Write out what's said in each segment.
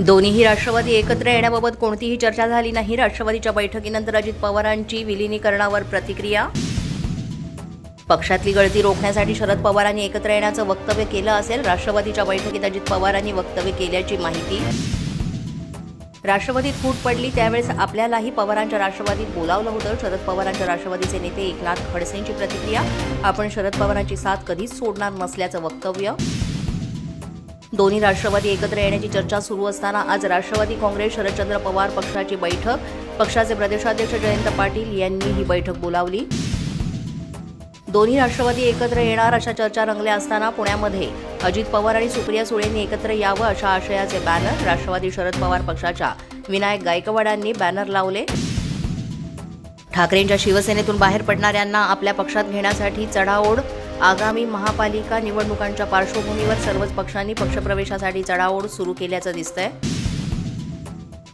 दोन्हीही राष्ट्रवादी एकत्र येण्याबाबत कोणतीही चर्चा झाली नाही. राष्ट्रवादीच्या बैठकीनंतर अजित पवारांची विलिनीकरणावर प्रतिक्रिया? पक्षातली गळती रोखण्यासाठी शरद पवारांनी एकत्र येण्याचं वक्तव्य केलं असेल. राष्ट्रवादीच्या बैठकीत अजित पवारांनी वक्तव्य केल्याची माहिती? राष्ट्रवादीत फूट पडली त्यावेळेस आपल्यालाही पवारांच्या राष्ट्रवादीत बोलावलं होतं. शरद पवारांच्या राष्ट्रवादीचे नेते एकनाथ खडसेंची प्रतिक्रिया? आपण शरद पवारांची साथ कधीच सोडणार नसल्याचं वक्तव्य? दोन्ही राष्ट्रवादी एकत्र येण्याची चर्चा सुरू असताना आज राष्ट्रवादी काँग्रेस शरदचंद्र पवार पक्षाची बैठक. पक्षाचे प्रदेशाध्यक्ष जयंत पाटील यांनी ही बैठक बोलावली. दोन्ही राष्ट्रवादी एकत्र येणार अशा चर्चा रंगल्या असताना पुण्यामध्ये अजित पवार आणि सुप्रिया सुळेंनी एकत्र यावं अशा आशयाचे बॅनर राष्ट्रवादी शरद पवार पक्षाच्या विनायक गायकवाडांनी बॅनर लावले. ठाकरेंच्या शिवसेनेतून बाहेर पडणाऱ्यांना आपल्या पक्षात घेण्यासाठी चढाओढ आगामी महापालिका निवडणुकांच्या पार्श्वभूमीवर सर्वच पक्षांनी पक्षप्रवेशासाठी चढाओढ सुरू केल्याचं दिसतंय.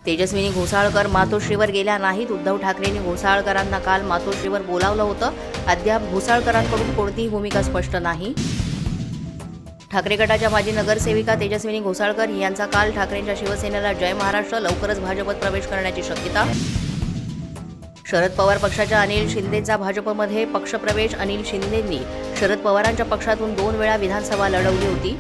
तेजस्विनी घोसाळकर मातोश्रीवर गेल्या नाहीत. उद्धव ठाकरेंनी घोसाळकरांना काल मातोश्रीवर बोलावलं होतं. अद्याप घोसाळकरांकडून कोणतीही भूमिका स्पष्ट नाही. ठाकरे गटाच्या माजी नगरसेविका तेजस्विनी घोसाळकर यांचा काल ठाकरेंच्या शिवसेनेला जय महाराष्ट्र लवकरच भाजपत प्रवेश करण्याची शक्यता. शरद पवार पक्षाच्या अनिल शिंदेचा भाजपमध्ये पक्षप्रवेश अनिल शिंदेंनी शरद पवारांच्या पक्षातून दोन वेळा विधानसभा लढवली होती.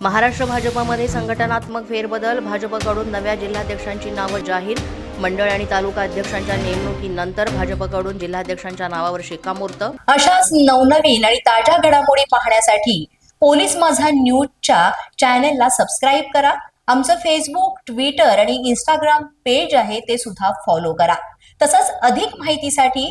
महाराष्ट्र भाजपमध्ये संघटनात्मक फेरबदल भाजपकडून नव्या जिल्हाध्यक्षांची नावं जाहीर. मंडळ आणि तालुका अध्यक्षांच्या नेमणुकीनंतर भाजपकडून जिल्हाध्यक्षांच्या नावावर शिक्कामोर्तब. अशाच नवनवीन आणि ताज्या घडामोडी पाहण्यासाठी पोलीस माझा न्यूजच्या चॅनेलला सबस्क्राईब करा. आमचं फेसबुक ट्विटर आणि इंस्टाग्राम पेज आहे ते सुद्धा फॉलो करा. तसंच अधिक माहितीसाठी